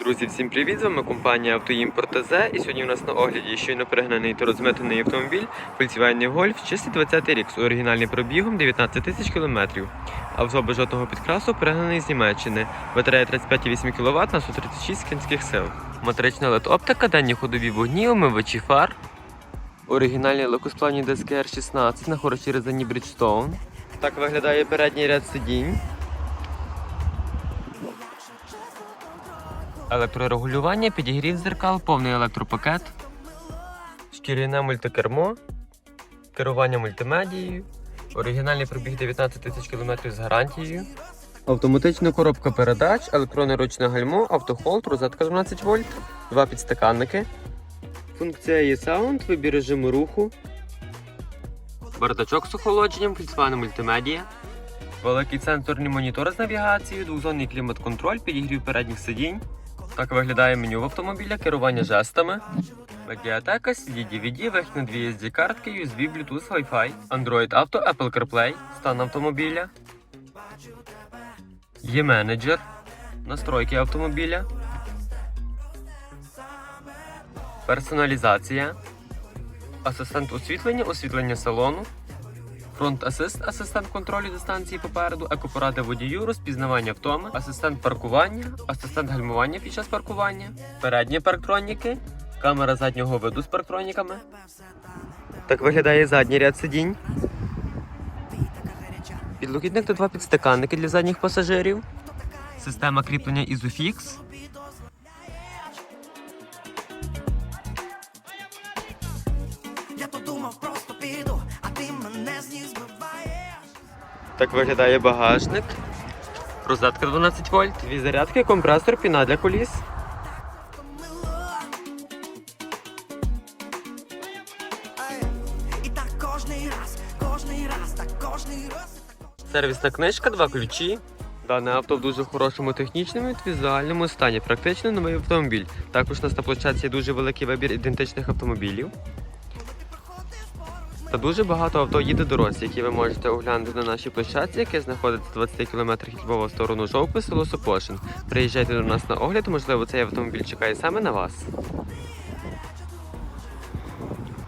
Друзі, всім привіт! З вами компанія Автоімпорт ТЗ. І сьогодні у нас на огляді щойно перегнаний та розмитаний автомобіль Volkswagen Golf, чистий 20 рік з оригінальним пробігом 19 тисяч кілометрів. Авто без жодного підкрасу перегнаний з Німеччини. Батарея 35,8 кВт на 136 кінських сил. Матрична LED-оптика, дані ходові вогні, омивачі фар. Оригінальні легкосплавні диски R16 на хорошій резині Bridgestone. Так виглядає передній ряд сидінь. Електрорегулювання, підігрів дзеркал, повний електропакет, шкіряне мультикермо, керування мультимедією, оригінальний пробіг 19 тисяч км з гарантією, автоматична коробка передач, електронне ручне гальмо, автохолд, розетка 12 вольт, два підстаканники, функція e-Sound, вибір режиму руху, бардачок з охолодженням, Volkswagen мультимедія, великий сенсорний монітор з навігацією, двохзонний клімат-контроль, підігрів передніх сидінь. Так виглядає меню в автомобіля, керування жестами. Медіатека, CD, DVD, верхні дві SD картки, USB, Bluetooth, Wi-Fi, Android Auto, Apple CarPlay, стан автомобіля. Є менеджер, настройки автомобіля. Персоналізація. Асистент освітлення, освітлення салону. Фронт асист, асистент контролю дистанції попереду, екопоради водію, розпізнавання втоми, асистент паркування, асистент гальмування під час паркування, передні парктроніки, камера заднього виду з парктроніками. Так виглядає задній ряд сидінь. Підлокітник та два підстаканники для задніх пасажирів. Система кріплення Isofix. Так виглядає багажник. Розетка 12 вольт, дві зарядки, компресор, піна для коліс. І. Сервісна книжка, два ключі. Дане авто в дуже хорошому технічному та візуальному стані. Практично новий автомобіль. Також у нас на площадці є дуже великий вибір ідентичних автомобілів. Та дуже багато авто їде дорослі, які ви можете оглянути на нашій площадці, яке знаходиться 20 км від Львова в сторону Жовкви, село Сопошин. Приїжджайте до нас на огляд, можливо, цей автомобіль чекає саме на вас.